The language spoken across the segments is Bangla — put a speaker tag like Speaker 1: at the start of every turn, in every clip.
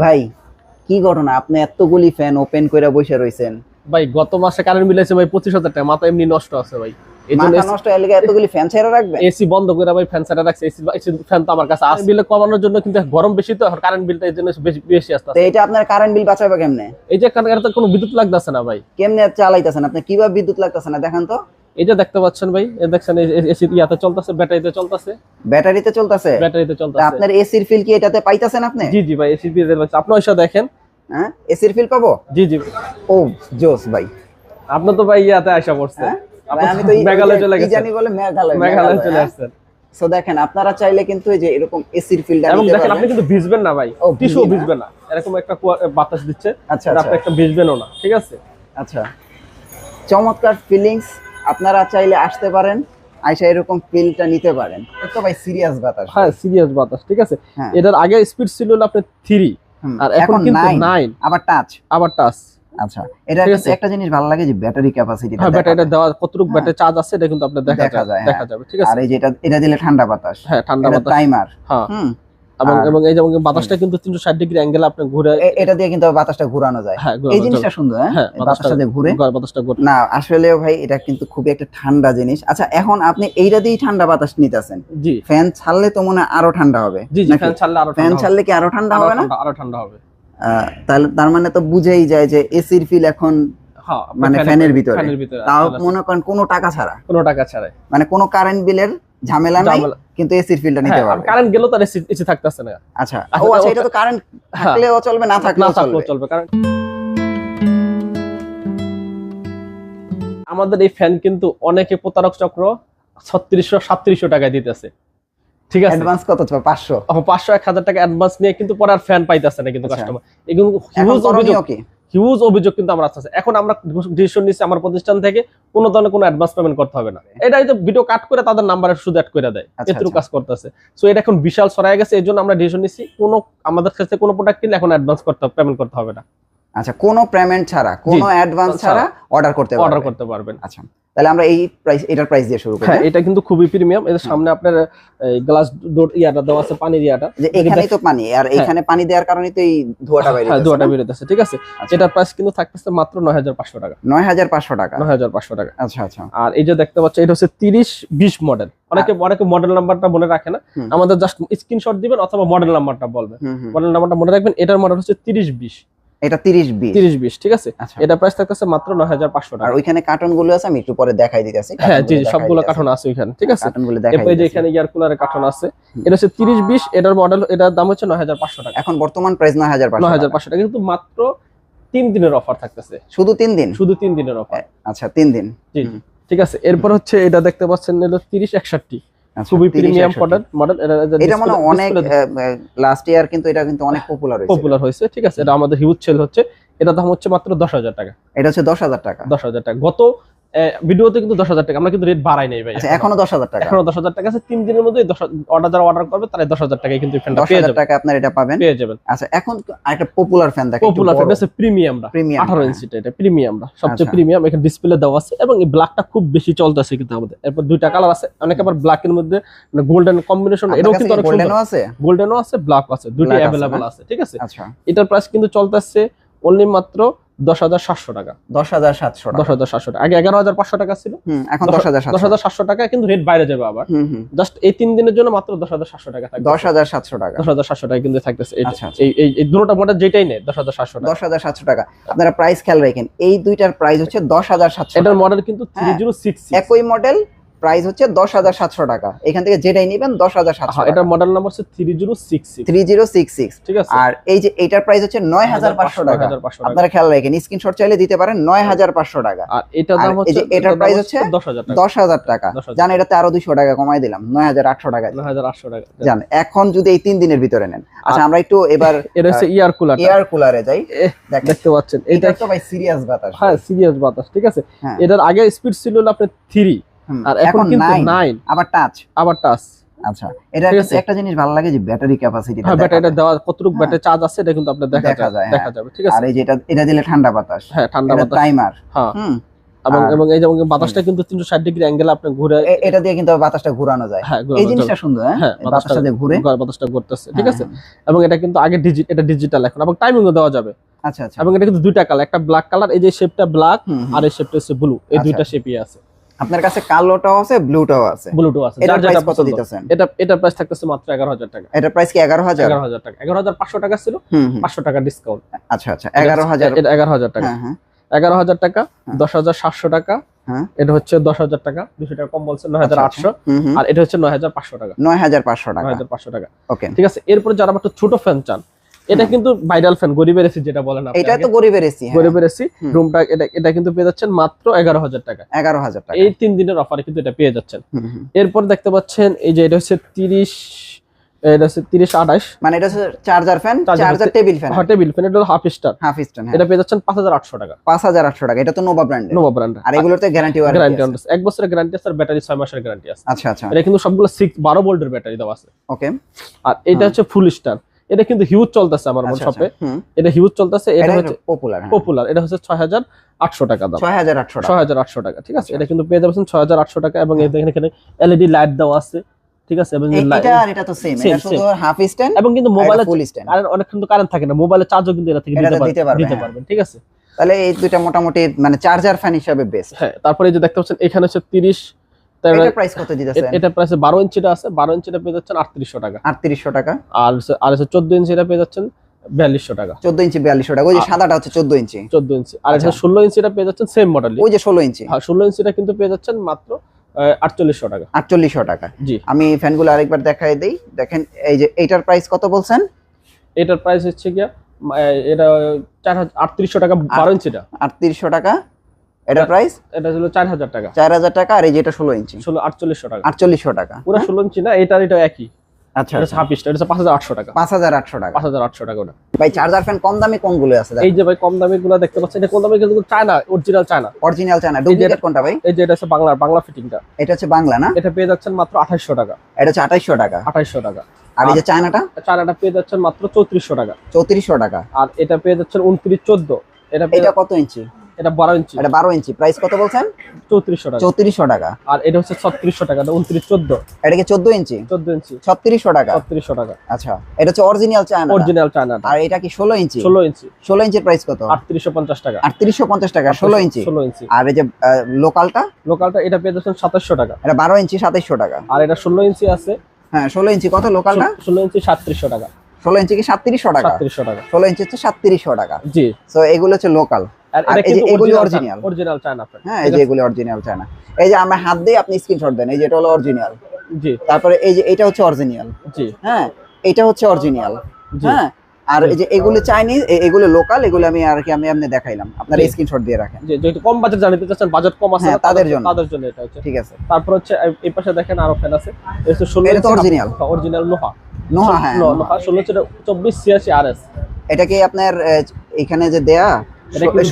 Speaker 1: ভাই কি ঘটনা? আপনি এতগুলি ফ্যান ওপেন করে বসে রইছেন।
Speaker 2: ভাই গত মাসে কারেন্ট বিল আছে ভাই পঁচিশ হাজার টাকা। মাথা এমনি নষ্ট আছে ভাই।
Speaker 1: নষ্ট এতগুলি ফ্যান ছেড়ে রাখবেন?
Speaker 2: এসি বন্ধ করে ভাই ফ্যান সাইডে রাখছে। এসি ফ্যান তো আমার কাছে আছে। বিল কমানোর জন্য কিন্তু গরম বেশি তো কারেন্ট বিলটা বেশি বেশি আসতে
Speaker 1: তো এটা আপনার কারেন্ট বিল বাঁচাবে কেমনে?
Speaker 2: এই যে এর তো কোনো বিদ্যুৎ লাগতেছে না ভাই।
Speaker 1: কেমনে চালাইতেছেন? আপনি কীভাবে বিদ্যুৎ লাগতেছে না? দেখেন তো।
Speaker 2: যে দেখতে পাচ্ছেন ভাই এই দেখছেন এসি ইয়াতে চলতেছে ব্যাটারিতে চলতেছে।
Speaker 1: ব্যাটারিতে চলতেছে?
Speaker 2: ব্যাটারিতে চলতেছে।
Speaker 1: আপনার এসির ফিল কি এটাতে পাইতেছেন আপনি?
Speaker 2: জি জি ভাই এসি দিয়ে দিচ্ছে আপনি ওইসব দেখেন।
Speaker 1: হ্যাঁ এসির ফিল পাবো?
Speaker 2: জি জি
Speaker 1: ও জোস ভাই।
Speaker 2: আপনি তো ভাই ইয়াতে আসা পড়ছে
Speaker 1: হ্যাঁ? আমি তো
Speaker 2: মেঘালয় চলে
Speaker 1: কি
Speaker 2: গেছেন।
Speaker 1: জানি বলে মেঘালয়
Speaker 2: মেঘালয় চলে
Speaker 1: হ্যাঁ?
Speaker 2: আসছেন।
Speaker 1: So দেখেন আপনারা চাইলে কিন্তু এই যে এরকম এসির ফিলটা
Speaker 2: এবং দেখেন আপনি কিন্তু ভিজবেন না ভাই। টিস্যু
Speaker 1: ভিজবে না?
Speaker 2: এরকম একটা বাতাস দিচ্ছে।
Speaker 1: আচ্ছা
Speaker 2: আর
Speaker 1: আচ্ছা।
Speaker 2: আপনি একটা ভিজবেনও না ঠিক আছে?
Speaker 1: আচ্ছা। চমৎকার ফিলিংস আপনারা চাইলে আসতে পারেন আইসা এরকম ফিলটা নিতে পারেন। তো ভাই সিরিয়াস বাতাস
Speaker 2: হ্যাঁ সিরিয়াস বাতাস ঠিক আছে?
Speaker 1: হ্যাঁ।
Speaker 2: এটার আগে স্পিড ছিল আপনার থ্রি আর এখন কিন্তু
Speaker 1: আবার টাচ
Speaker 2: আবার টাচ
Speaker 1: আচ্ছা এটা। একটা জিনিস ভালো লাগে যে ব্যাটারি ক্যাপাসিটি
Speaker 2: হ্যাঁ ব্যাটারিটা দেওয়া কতটুকু। ব্যাটারি চার্জ আছে এটা কিন্তু আপনার দেখা যায় দেখা
Speaker 1: হ্যাঁ।
Speaker 2: যাবে ঠিক আছে?
Speaker 1: আর এই যে এটা এটা দিলে ঠান্ডা বাতাস।
Speaker 2: হ্যাঁ ঠান্ডা বাতাস।
Speaker 1: টাইমার
Speaker 2: হ্যাঁ। এবং এবং এই যেমন বাতাসটা কিন্তু তিনশো ষাট ডিগ্রি অ্যাঙ্গেল আপনি ঘুরে
Speaker 1: এটা দিয়ে কিন্তু বাতাসটা ঘোরানো যায়।
Speaker 2: হ্যাঁ
Speaker 1: এই জিনিসটা সুন্দর হ্যাঁ?
Speaker 2: হ্যাঁ
Speaker 1: বাতাসটা দিয়ে ঘুরে।
Speaker 2: বাতাসটা ঘুরে
Speaker 1: না আসলেও ভাই এটা কিন্তু খুবই একটা ঠান্ডা জিনিস। আচ্ছা এখন আপনি এইটা দিয়েই ঠান্ডা বাতাস নিতেছেন।
Speaker 2: জি।
Speaker 1: ফ্যান ছাড়লে তো মনে আরও ঠান্ডা হবে
Speaker 2: জি ফ্যান ছাড়লে আরও
Speaker 1: ফ্যান ছাড়লে কি আরও ঠান্ডা হবে না?
Speaker 2: আরও ঠান্ডা হবে।
Speaker 1: তাহলে তার মানে তো বুঝেই যায় যে এসির ফিল এখন
Speaker 2: হ্যাঁ
Speaker 1: মানে ফ্যানের ভিতরে। তাও মনে করেন কোনো টাকা ছাড়া।
Speaker 2: কোনো টাকা ছাড়াই।
Speaker 1: মানে কোনো কারেন্ট বিলের ঝামেলা নাই কিন্তু এসির ফিলটা নিতে
Speaker 2: হ্যাঁ
Speaker 1: পারবে।
Speaker 2: কারেন্ট গেলেও তার এসি এসি থাকতেছে না।
Speaker 1: আচ্ছা
Speaker 2: আচ্ছা,
Speaker 1: ও আচ্ছা এটা তো কারেন্ট
Speaker 2: হ্যাঁ।
Speaker 1: থাকলেও চলবে না থাকলেও চলবে।
Speaker 2: কারণ আমাদের এই ফ্যান কিন্তু অনেকে প্রতারক চক্র ছত্রিশশো সাতত্রিশশো টাকায় দিতেছে। ঠিক আছে?
Speaker 1: অ্যাডভান্স কত চলবে পাঁচশো?
Speaker 2: পাঁচশো এক হাজার টাকা অ্যাডভান্স নিয়ে কিন্তু পরে আর ফ্যান পাইতেছে না কিন্তু
Speaker 1: আচ্ছা।
Speaker 2: কাস্টমার এগুলো হিউজ অভিযোগ। হিউজ অভিযোগ কিন্তু আমার আসতেছে। এখন আমরা ডিসিশন নিচ্ছি আমার প্রতিষ্ঠান থেকে কোনো ধরনের কোনো অ্যাডভান্স পেমেন্ট করতে হবে না। এটা হয়তো যে ভিডিও কাট করে তাদের নাম্বারে শুধু অ্যাড করে দেয়
Speaker 1: আচ্ছা,
Speaker 2: এতটুকু
Speaker 1: আচ্ছা।
Speaker 2: কাজ করতেছে। সো এটা এখন বিশাল ছড়ায় গেছে এই জন্য আমরা ডিসিশন নিচ্ছি কোনো আমাদের কাছে কোনো প্রোডাক্ট কিনলে এখন অ্যাডভান্স করতে পেমেন্ট করতে হবে না।
Speaker 1: আচ্ছা কোনো পেমেন্ট ছাড়া কোনো অ্যাডভান্স ছাড়া অর্ডার করতে
Speaker 2: অর্ডার করতে পারবেন।
Speaker 1: আচ্ছা তাহলে আমরা এই প্রাইস এটার প্রাইস দিয়ে শুরু করি
Speaker 2: হ্যাঁ এটা কিন্তু খুবই প্রিমিয়াম এর সামনে আপনার গ্লাস ডোর ইয়াটা দেওয়া আছে পানির ইয়াটা।
Speaker 1: যে এখানেই তো পানি আর এখানে পানি দেওয়ার কারণে তো এই ধোঁয়াটা বাইরে
Speaker 2: হ্যাঁ দুয়াটা বেরোতেছে ঠিক আছে?
Speaker 1: আচ্ছা।
Speaker 2: এটার প্রাইস কিন্তু থাকতেছে মাত্র নয় হাজার পাঁচশো টাকা।
Speaker 1: নয় হাজার পাঁচশো টাকা।
Speaker 2: নয় হাজার পাঁচশো টাকা।
Speaker 1: আচ্ছা আচ্ছা।
Speaker 2: আর এই যে দেখতে পাচ্ছ এটা হচ্ছে তিরিশ বিশ মডেল অনেকে অনেকে মডেল নাম্বারটা মনে রাখে না। আমাদের জাস্ট স্ক্রিনশট দিবেন অথবা মডেল নাম্বারটা বলবেন। মডেল নাম্বারটা মনে রাখবেন এটার মডেল হচ্ছে তিরিশ বিশ।
Speaker 1: এটা তিরিশ বিশ।
Speaker 2: তিরিশ বিশ ঠিক আছে?
Speaker 1: আচ্ছা।
Speaker 2: এটা প্রাইস থাকতেছে মাত্র নয় হাজার পাঁচশো
Speaker 1: আর
Speaker 2: টাকা
Speaker 1: ওইখানে কার্টনগুলো আছে আমি একটু পরে দেখাই দিতেছি
Speaker 2: হ্যাঁ জি সবগুলো কার্টন আছে ওইখানে ঠিক আছে?
Speaker 1: কার্টনগুলো দেখাই
Speaker 2: এরপরে যে এখানে ইয়ার কুলারের কার্টন আছে এটা হচ্ছে তিরিশ বিশ এটার মডেল এটার দাম হচ্ছে নয় হাজার পাঁচশো টাকা।
Speaker 1: এখন বর্তমান প্রাইস নয় হাজার
Speaker 2: নয় হাজার পাঁচশো টাকা কিন্তু মাত্র তিন দিনের অফার থাকতেছে।
Speaker 1: শুধু তিন দিন?
Speaker 2: শুধু তিন দিনের অফার
Speaker 1: আচ্ছা তিন দিন।
Speaker 2: জি ঠিক আছে এরপর হচ্ছে এটা দেখতে পাচ্ছেন হলো তিরিশ একষট্টি।
Speaker 1: আচ্ছা,
Speaker 2: খুবই প্রিমিয়াম
Speaker 1: 61
Speaker 2: মডেল মডেল
Speaker 1: এটা মানে অনেক লাস্ট ইয়ার কিন্তু এটা কিন্তু অনেক পপুলার হয়েছে।
Speaker 2: পপুলার হয়েছে ঠিক আছে? এটা আমাদের হিউজ সেল হচ্ছে। এটা দাম হচ্ছে মাত্র দশ হাজার টাকা।
Speaker 1: এটা হচ্ছে দশ হাজার টাকা।
Speaker 2: দশ হাজার টাকা। গত ভিডিওতে কিন্তু দশ হাজার টাকা আমরা কিন্তু রেট বাড়াই নাই ভাই।
Speaker 1: আচ্ছা এখনও দশ হাজার টাকা?
Speaker 2: এখনও দশ হাজার টাকা আছে তিন দিনের মধ্যে অর্ডার যারা অর্ডার করবে তারা দশ হাজার টাকায় কিন্তু ফ্যানটা
Speaker 1: দশ
Speaker 2: পেয়ে
Speaker 1: হাজার টাকা আপনার এটা পাবেন?
Speaker 2: পেয়ে যাবেন।
Speaker 1: আচ্ছা এখন একটা পপুলার ফ্যান দেখেন
Speaker 2: পপুলার ফ্যান আছে প্রিমিয়ামটা
Speaker 1: প্রিমিয়াম
Speaker 2: আঠারো ইঞ্চিটা এটা প্রিমিয়ামটা সবচেয়ে
Speaker 1: আচ্ছা।
Speaker 2: প্রিমিয়াম এখানে ডিসপ্লে দেওয়া আছে এবং এই ব্ল্যাকটা খুব বেশি চলতেছে কিন্তু আমাদের। এরপর দুইটা কালার আছে অনেক আবার ব্ল্যাকের মধ্যে গোল্ডেন কম্বিনেশন এটাও কিন্তু অনেক
Speaker 1: গোল্ডেনও আছে?
Speaker 2: গোল্ডেনও আছে ব্ল্যাক আছে
Speaker 1: আছে,
Speaker 2: অ্যাভেলেবল আছে ঠিক আছে?
Speaker 1: আচ্ছা।
Speaker 2: এটার প্রাইস কিন্তু চলতেছে অনলি মাত্র দশ হাজার সাতশো টাকা
Speaker 1: দশ হাজার সাতশো
Speaker 2: দশ হাজার সাতশো টাকা আগে এগারো হাজার পাঁচশো টাকা ছিল
Speaker 1: এখন দশ হাজার
Speaker 2: দশ হাজার সাতশো টাকা কিন্তু রেট বাইরে যাবে আবার জাস্ট এই তিন দিনের জন্য মাত্র দশ হাজার সাতশো টাকা থাকবে
Speaker 1: দশ হাজার সাতশো টাকা
Speaker 2: দশ হাজার সাতশো টাকা কিন্তু থাকতেছে।
Speaker 1: আচ্ছা, আচ্ছা।
Speaker 2: এই দুটোটা মডেল যেটাই নেই দশ হাজার সাতশো
Speaker 1: দশ হাজার সাতশো টাকা আপনারা প্রাইস খেয়াল রাখেন এই দুইটার প্রাইস হচ্ছে দশ হাজার সাতশো
Speaker 2: এটার মডেল কিন্তু থ্রি
Speaker 1: হ্যাঁ।
Speaker 2: জিরো সিক্স
Speaker 1: একই মডেল প্রাইস হচ্ছে দশ হাজার সাতশো টাকা। এখান থেকে যেটাই নেবেন দশ হাজার সাতশো
Speaker 2: এটার মডেল নাম্বার হচ্ছে three zero six
Speaker 1: three zero six six
Speaker 2: ঠিক আছে।
Speaker 1: আর এই যে এইটার প্রাইস হচ্ছে নয় হাজার পাঁচশো টাকা।
Speaker 2: 9,500 টাকা।
Speaker 1: আপনারা খেয়াল রাখেন স্ক্রিনশট চাইলে দিতে পারেন নয় হাজার পাঁচশো টাকা।
Speaker 2: আর এটার
Speaker 1: আর
Speaker 2: দাম হচ্ছে
Speaker 1: এটার price হচ্ছে
Speaker 2: দশ হাজার টাকা।
Speaker 1: দশ হাজার টাকা।
Speaker 2: 10,000
Speaker 1: জান এটাতে আরও দুশো টাকা কমাই দিলাম নয় হাজার আটশো টাকা।
Speaker 2: নয় হাজার আটশো টাকা।
Speaker 1: জান এখন যদি এই তিন দিনের ভিতরে নেন। আচ্ছা আমরা একটু এবার
Speaker 2: এটা হচ্ছে ইয়ার কুলার
Speaker 1: ইয়ার কুলারে যাই।
Speaker 2: দেখতে পাচ্ছেন। এটা
Speaker 1: এটা তো ভাই সিরিয়াস বাতাস।
Speaker 2: হ্যাঁ সিরিয়াস বাতাস ঠিক আছে।
Speaker 1: হ্যাঁ।
Speaker 2: এটার আগে স্পিড ছিল আপনার থ্রি আর এখন কিন্তু
Speaker 1: আবার টাচ
Speaker 2: আবার টাচ
Speaker 1: আচ্ছা এটা একটা জিনিস ভালো লাগে যে ব্যাটারি ক্যাপাসিটি
Speaker 2: হ্যাঁ ব্যাটারিটা দেওয়া কতটুকু। ব্যাটারি চার্জ আছে এটা কিন্তু আপনার দেখা যায় দেখা
Speaker 1: হ্যাঁ।
Speaker 2: যাবে ঠিক
Speaker 1: আর এই এটা দিলে ঠান্ডা বাতাস।
Speaker 2: হ্যাঁ ঠান্ডা বাতাস।
Speaker 1: টাইমার
Speaker 2: হ্যাঁ। এবং এবং এই যেমন বাতাসটা কিন্তু তিনশো ষাট ডিগ্রি অ্যাঙ্গেল আপনি ঘুরে
Speaker 1: এটা দিয়ে কিন্তু বাতাসটা ঘোরানো যায়।
Speaker 2: হ্যাঁ
Speaker 1: এই জিনিসটা সুন্দর হ্যাঁ?
Speaker 2: হ্যাঁ
Speaker 1: বাতাসটা দিয়ে ঘুরে।
Speaker 2: বাতাসটা ঘুরতেছে ঠিক আছে। এবং এটা কিন্তু আগে ডিজি এটা ডিজিটাল এখন এবং টাইমিংও দেওয়া যাবে।
Speaker 1: আচ্ছা আচ্ছা।
Speaker 2: এবং এটা কিন্তু দুইটা কালার একটা ব্ল্যাক কালার এই যে শেপটা ব্ল্যাক। আর এই শেপটা হচ্ছে ব্লু এই
Speaker 1: আচ্ছা।
Speaker 2: দুইটা শেপই আছে।
Speaker 1: আপনার কাছে কালোটাও আছে ব্লুটাও আছে।
Speaker 2: ব্লুটাও আছে। যেটা
Speaker 1: প্রাইস কত
Speaker 2: পছন্দ।
Speaker 1: দিতেছেন?
Speaker 2: এটা এটা প্রাইস থাকতেছে মাত্র এগারো হাজার টাকা।
Speaker 1: এটা প্রাইস কি এগারো হাজার?
Speaker 2: এগারো হাজার টাকা। এগারো হাজার পাঁচশো টাকা ছিল
Speaker 1: হুম হুম।
Speaker 2: পাঁচশো টাকা ডিসকাউন্ট
Speaker 1: আচ্ছা আচ্ছা এগারো হাজার
Speaker 2: এটা এগারো হাজার টাকা।
Speaker 1: হ্যাঁ হ্যাঁ।
Speaker 2: এগারো হাজার টাকা
Speaker 1: হ্যাঁ।
Speaker 2: দশ হাজার সাতশো টাকা
Speaker 1: হ্যাঁ।
Speaker 2: এটা হচ্ছে দশ হাজার টাকা দুশো টাকা কম বলছে নয় হাজার
Speaker 1: আচ্ছা,
Speaker 2: আটশো।
Speaker 1: হুম হুম।
Speaker 2: আর এটা হচ্ছে নয় হাজার পাঁচশো টাকা।
Speaker 1: নয় হাজার পাঁচশো টাকা।
Speaker 2: হাজার পাঁচশো টাকা।
Speaker 1: ওকে
Speaker 2: ঠিক আছে এরপরে যারা একটু ছোট ফ্যান চান এটা কিন্তু ভাইরাল ফ্যান গরিবের এসি যেটা বলেন আপনি
Speaker 1: এটা তো গরিবের এসি
Speaker 2: গরিবের এসি। রুমটা এটা এটা কিন্তু পেয়ে যাচ্ছেন মাত্র এগারো হাজার টাকা।
Speaker 1: এগারো হাজার টাকা।
Speaker 2: এই তিন দিনের অফারে কিন্তু এটা পেয়ে যাচ্ছেন। এরপর দেখতে পাচ্ছেন এই যে এটা হচ্ছে তিরিশ এটা হচ্ছে তিরিশ আঠাশ।
Speaker 1: মানে এটা হচ্ছে charger fan charger table fan
Speaker 2: table fan এটা হাফ স্টার
Speaker 1: হাফ স্ট্যান্ড
Speaker 2: এটা পেয়ে যাচ্ছেন পাঁচ হাজার আটশো টাকা।
Speaker 1: পাঁচ হাজার আটশো টাকা এটা তো নোভা ব্র্যান্ডের
Speaker 2: নোভা ব্র্যান্ড
Speaker 1: আর এগুলোতে গ্যারান্টি
Speaker 2: গ্যারান্টি
Speaker 1: ওয়ারেন্টি
Speaker 2: এক বছরের গ্যারান্টি আছে আর ব্যাটারি ছয় মাসের গ্যারান্টি আছে।
Speaker 1: আচ্ছা আচ্ছা।
Speaker 2: এটা কিন্তু সবগুলো সিক্স বারো ভোল্টের ব্যাটারি দেওয়া আছে।
Speaker 1: ওকে
Speaker 2: আর এটা হচ্ছে ফুল স্টার এটা কিন্তু হিউজ চলতেছে আমার
Speaker 1: আচ্ছা
Speaker 2: শপে এটা হিউজ চলতেছে এটা হচ্ছে
Speaker 1: পপুলার
Speaker 2: পপুলার এটা হচ্ছে ছয় হাজার আটশো টাকা দাম।
Speaker 1: ছয় হাজার আটশো টাকা।
Speaker 2: ছয় হাজার আটশো টাকা ঠিক আছে? এটা কিন্তু পেয়ে যাবেন ছয় হাজার আটশো টাকা এবং এই এখানে এলইডি লাইট দেওয়া আছে ঠিক আছে? এবং
Speaker 1: এ-
Speaker 2: light-
Speaker 1: এটা আর এটা তো সেম এটা শুধু হাফ স্ট্যান্ড
Speaker 2: এবং কিন্তু মোবাইলে
Speaker 1: ফুল স্ট্যান্ড
Speaker 2: কারেন্ট অনেক কিন্তু কারেন্ট থাকে না মোবাইলে চার্জও কিন্তু এটা থেকে দিতে
Speaker 1: দিতে
Speaker 2: পারবেন দিতে
Speaker 1: হ্যাঁ।
Speaker 2: পারবেন ঠিক আছে?
Speaker 1: তাহলে এই দুইটা মোটামুটি মানে চার্জার ফ্যান হিসাবে বেস্ট
Speaker 2: হ্যাঁ তারপরে এই যে দেখতে পাচ্ছেন এখানে হচ্ছে তিরিশ
Speaker 1: এটা প্রাইস কত দিতেছেন?
Speaker 2: এটা প্রাইসে বারো ইঞ্চিটা আছে বারো ইঞ্চিটা পেয়ে যাচ্ছেন আটত্রিশশো টাকা।
Speaker 1: আটত্রিশশো টাকা।
Speaker 2: আর আর ইঞ্চিটা পেয়ে যাচ্ছেন বিয়াল্লিশশো টাকা।
Speaker 1: চোদ্দ ইঞ্চি বিয়াল্লিশশো টাকা। ওই যে সাদাটা হচ্ছে চোদ্দ ইঞ্চি।
Speaker 2: চোদ্দ ইঞ্চি। আর
Speaker 1: আচ্ছা।
Speaker 2: এটা ষোলো ইঞ্চিটা পেয়ে যাচ্ছেন সেম মডেল
Speaker 1: ওই যে ইঞ্চি।
Speaker 2: হ্যাঁ ষোলো ইঞ্চিটা কিন্তু পেয়ে যাচ্ছেন মাত্র আটচল্লিশশো টাকা।
Speaker 1: আটচল্লিশশো টাকা।
Speaker 2: জি।
Speaker 1: আমি ফ্যানগুলো আরেকবার দেখাই দিই। দেখেন এই যে এইটার প্রাইস কত বলছেন?
Speaker 2: এটার প্রাইস হচ্ছে গিয়া এটা চার হাজার আটত্রিশশো টাকা বারো ইঞ্চিটা।
Speaker 1: আটত্রিশশো টাকা। এটার প্রাইস
Speaker 2: এটা চার হাজার টাকা।
Speaker 1: চার হাজার টাকা আর এই যেটা ষোলো ইঞ্চি?
Speaker 2: ষোলো আটচল্লিশশো টাকা।
Speaker 1: আটচল্লিশশো টাকা
Speaker 2: পুরো ষোলো ইঞ্চি না এটার এটা একই।
Speaker 1: আচ্ছা
Speaker 2: এটা হাফ স্টার এটা পাঁচ হাজার আটশো টাকা।
Speaker 1: পাঁচ হাজার আটশো টাকা।
Speaker 2: পাঁচ হাজার আটশো টাকা ওটা।
Speaker 1: ভাই চার্জার ফ্যান কম দামি কোনগুলো আছে?
Speaker 2: এই যে ভাই কম দামি গুলো দেখতে পাচ্ছেন এটা কম দামি কিন্তু China original China
Speaker 1: original China duplicate কোনটা ভাই?
Speaker 2: এই যে এটা হচ্ছে বাংলা বাংলা ফিটিংটা
Speaker 1: এটা হচ্ছে বাংলা না?
Speaker 2: এটা পেয়ে যাচ্ছেন মাত্র আঠাইশশো টাকা।
Speaker 1: এটা হচ্ছে আঠাইশশো টাকা।
Speaker 2: আঠাইশশো টাকা।
Speaker 1: আর এই যে চায়নাটা
Speaker 2: চায়নাটা পেয়ে যাচ্ছেন মাত্র চৌত্রিশশো টাকা।
Speaker 1: চৌত্রিশশো টাকা।
Speaker 2: আর এটা পেয়ে যাচ্ছেন উনত্রিশ চোদ্দ। এটা
Speaker 1: এটা কত ইঞ্চি?
Speaker 2: এটা বারো ইঞ্চি।
Speaker 1: এটা বারো ইঞ্চি। প্রাইস কত বলছেন?
Speaker 2: চৌত্রিশশো টাকা।
Speaker 1: চৌত্রিশশো টাকা।
Speaker 2: আর এটা হচ্ছে ছত্রিশশো টাকা এটা উনত্রিশ চোদ্দ।
Speaker 1: এটা কি চোদ্দ ইঞ্চি?
Speaker 2: চোদ্দ ইঞ্চি।
Speaker 1: ছত্রিশশো টাকা।
Speaker 2: ছত্রিশশো টাকা।
Speaker 1: আচ্ছা এটা হচ্ছে অরিজিনাল চায়না
Speaker 2: অরিজিনাল চায়নাটা।
Speaker 1: আর এটা কি ষোলো ইঞ্চি?
Speaker 2: ষোলো ইঞ্চি।
Speaker 1: ষোলো ইঞ্চির প্রাইস কত?
Speaker 2: আটত্রিশশো পঞ্চাশ টাকা।
Speaker 1: আটত্রিশশো পঞ্চাশ টাকা ষোলো ইঞ্চি।
Speaker 2: ষোলো ইঞ্চি।
Speaker 1: আর এই যে লোকালটা
Speaker 2: লোকালটা এটা পেয়ে যাচ্ছেন সাতাশশো টাকা।
Speaker 1: এটা বারো ইঞ্চি সাতাইশশো টাকা।
Speaker 2: আর এটা ষোলো ইঞ্চি আছে।
Speaker 1: হ্যাঁ ষোলো ইঞ্চি কত লোকালটা
Speaker 2: ষোলো ইঞ্চি সাতত্রিশশো টাকা।
Speaker 1: ষোলো ইঞ্চি কি সাতত্রিশশো টাকা?
Speaker 2: সাতত্রিশশো টাকা।
Speaker 1: ষোলো ইঞ্চি হচ্ছে সাতত্রিশশো টাকা।
Speaker 2: জি।
Speaker 1: তো এগুলো হচ্ছে লোকাল
Speaker 2: আর এটা কিন্তু
Speaker 1: এগুলি
Speaker 2: অরিজিনাল অরিজিনাল চায়না
Speaker 1: হ্যাঁ এই যে এগুলো অরিজিনাল চায়না এই যে আমরা হাত দিয়ে আপনি স্ক্রিনশট দেন এই যে এটা হলো অরিজিনাল
Speaker 2: জি।
Speaker 1: তারপরে এই যে এটা হচ্ছে অরিজিনাল
Speaker 2: জি।
Speaker 1: হ্যাঁ এটা হচ্ছে অরিজিনাল হ্যাঁ আর এই যে এগুলো চাইনিজ এগুলো লোকাল এগুলো আমি আর কি আমি আপনি দেখাইলাম। আপনারা স্ক্রিনশট দিয়ে রাখেন।
Speaker 2: যে যেহেতু কম বাজেট জানিতে চাচ্ছেন বাজেট কম আছে
Speaker 1: হ্যাঁ, তাদের জন্য।
Speaker 2: তাদের জন্য এটা হচ্ছে।
Speaker 1: ঠিক আছে।
Speaker 2: তারপর হচ্ছে এই- পাশে দেখেন আরও ফ্যান আছে। এটা অরিজিনাল লোহা।
Speaker 1: নোহা হ্যাঁ
Speaker 2: লোহা ষোলো হচ্ছে চব্বিশ ছিয়াশি আর এস
Speaker 1: এটা কি আপনার এখানে যে দেয়া?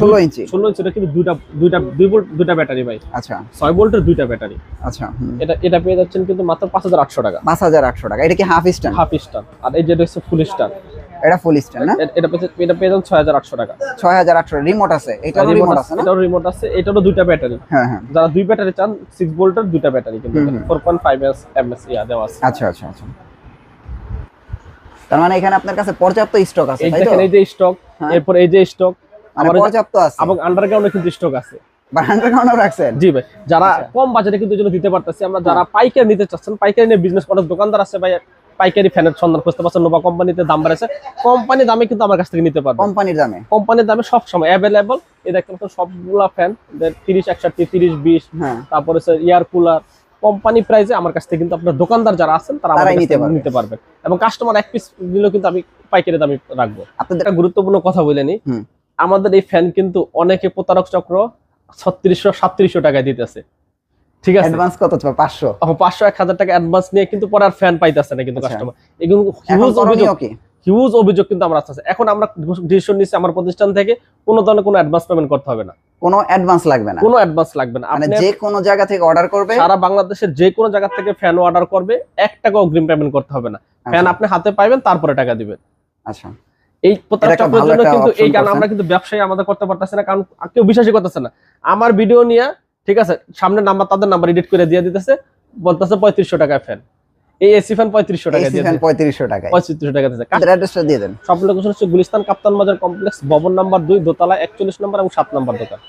Speaker 1: ষোলো ইঞ্চি
Speaker 2: ষোলো ইঞ্চি? এটা কিন্তু দুইটা দুইটা দুই ভোল্ট দুইটা ব্যাটারি ভাই।
Speaker 1: আচ্ছা।
Speaker 2: ছয় ভোল্টের দুইটা ব্যাটারি।
Speaker 1: আচ্ছা
Speaker 2: এটা এটা পেয়ে যাচ্ছেন কিন্তু মাত্র পাঁচ হাজার আটশো টাকা।
Speaker 1: পাঁচ হাজার আটশো টাকা। এটা কি হাফ স্ট্যান্ড
Speaker 2: হাফ স্টার আর এই যেটা হচ্ছে ফুল স্টার
Speaker 1: এটা ফুল স্ট্যান্ড না?
Speaker 2: এটা পেয়ে এটা পেয়ে যাচ্ছেন ছয় হাজার আটশো টাকা।
Speaker 1: রিমোট আছে। এটারও রিমোট আছে। না?
Speaker 2: এটারও রিমোট আছে। এটারও দুইটা ব্যাটারি।
Speaker 1: হ্যাঁ হ্যাঁ।
Speaker 2: যারা দুই ব্যাটারি চান সিক্স ভোল্টের দুইটা ব্যাটারি কিন্তু এস ইয়া দেওয়া আছে।
Speaker 1: আচ্ছা আচ্ছা আচ্ছা। তার মানে এখানে আপনার কাছে পর্যাপ্ত স্টক আছে
Speaker 2: এই
Speaker 1: তাই তো?
Speaker 2: এই যে স্টক
Speaker 1: হ্যাঁ।
Speaker 2: এরপর এই যে স্টক আমার
Speaker 1: পর্যাপ্ত আছে।
Speaker 2: এবং আন্ডারগ্রাউন্ডে কিন্তু স্টক আছে।
Speaker 1: বারান্দার কাউন্টার রাখছেন?
Speaker 2: জি ভাই যারা। কম বাজারে কিন্তু দিতে পারতেছি। আমরা যারা পাইকারি নিতে চাচ্ছেন পাইকারি নিয়ে বিজনেস করার দোকানদার আছে ভাই পাইকারি ফ্যানের সন্ধান খুঁজতে পারছেন নোভা কোম্পানিতে দাম কোম্পানি দামে কিন্তু আমার কাছ থেকে নিতে পারবেন
Speaker 1: কোম্পানির দামে?
Speaker 2: কোম্পানির দামে সব সময় অ্যাভেলেবল এই দেখতে পাচ্ছেন সবগুলা ফ্যান তিরিশ একষট্টি তিরিশ বিশ
Speaker 1: হ্যাঁ।
Speaker 2: তারপরে হচ্ছে এয়ার কুলার কোম্পানি প্রাইসে আমার কাছ থেকে কিন্তু আপনার দোকানদার যারা আছেন তারা
Speaker 1: নিতে
Speaker 2: পারবেন এবং কাস্টমার এক পিস দিলেও কিন্তু আমি পাইকারি দামে রাখব।
Speaker 1: আপনাদের
Speaker 2: একটা গুরুত্বপূর্ণ কথা বলে নি। আমাদের এই ফ্যান কিন্তু অনেকে প্রতারক চক্র ছত্রিশশো সাতত্রিশশো টাকায় দিতেছে। ঠিক আছে?
Speaker 1: অ্যাডভান্স কত পাঁচশো?
Speaker 2: এখন পাঁচশো এক হাজার টাকা অ্যাডভান্স নিয়ে কিন্তু পরে আর ফ্যান পাইতেছে না কিন্তু
Speaker 1: আচ্ছা।
Speaker 2: কাস্টমার এগুলো হিউজ অভিযোগ। হিউজ অভিযোগ কিন্তু আমরা আসতেছে এখন আমরা ডিসিশন নিচ্ছি আমার প্রতিষ্ঠান থেকে কোনো ধরনের কোনো অ্যাডভান্স পেমেন্ট করতে হবে না।
Speaker 1: কোনো অ্যাডভান্স লাগবে না।
Speaker 2: কোনো অ্যাডভান্স লাগবে না।
Speaker 1: মানে
Speaker 2: আপনি
Speaker 1: যে কোনো জায়গা থেকে অর্ডার করবে।
Speaker 2: সারা বাংলাদেশের যে কোনো জায়গা থেকে ফ্যান অর্ডার করবে এক টাকা অগ্রিম পেমেন্ট করতে হবে না। ফ্যান
Speaker 1: আচ্ছা,
Speaker 2: আপনি হাতে পাইবেন তারপরে টাকা দিবেন।
Speaker 1: আচ্ছা।
Speaker 2: এই
Speaker 1: ভালো
Speaker 2: জন্য কিন্তু এই
Speaker 1: গান
Speaker 2: আমরা কিন্তু ব্যবসায়ী আমাদের করতে পারতেছি না কারণ কেউ বিশ্বাসই করতেছে না। আমার ভিডিও নিয়ে ঠিক আছে সামনে নাম্বার তাদের নাম্বার এডিট করে দিয়ে দিতেছে বলতেছে পঁয়ত্রিশশো টাকা ফ্যান এই এসি ফ্যান পঁয়ত্রিশশো টাকা দিয়ে।
Speaker 1: পঁয়ত্রিশশো টাকায়।
Speaker 2: পঁয়ত্রিশশো টাকা দিচ্ছে
Speaker 1: অ্যাড্রেসটা দিয়ে দেন।
Speaker 2: সব লোকেশন হচ্ছে গুলিস্তান কাপ্তান বাজার কমপ্লেক্স ভবন নাম্বার দুই দোতলা একচল্লিশ নম্বর এবং সাত নম্বর দোকান।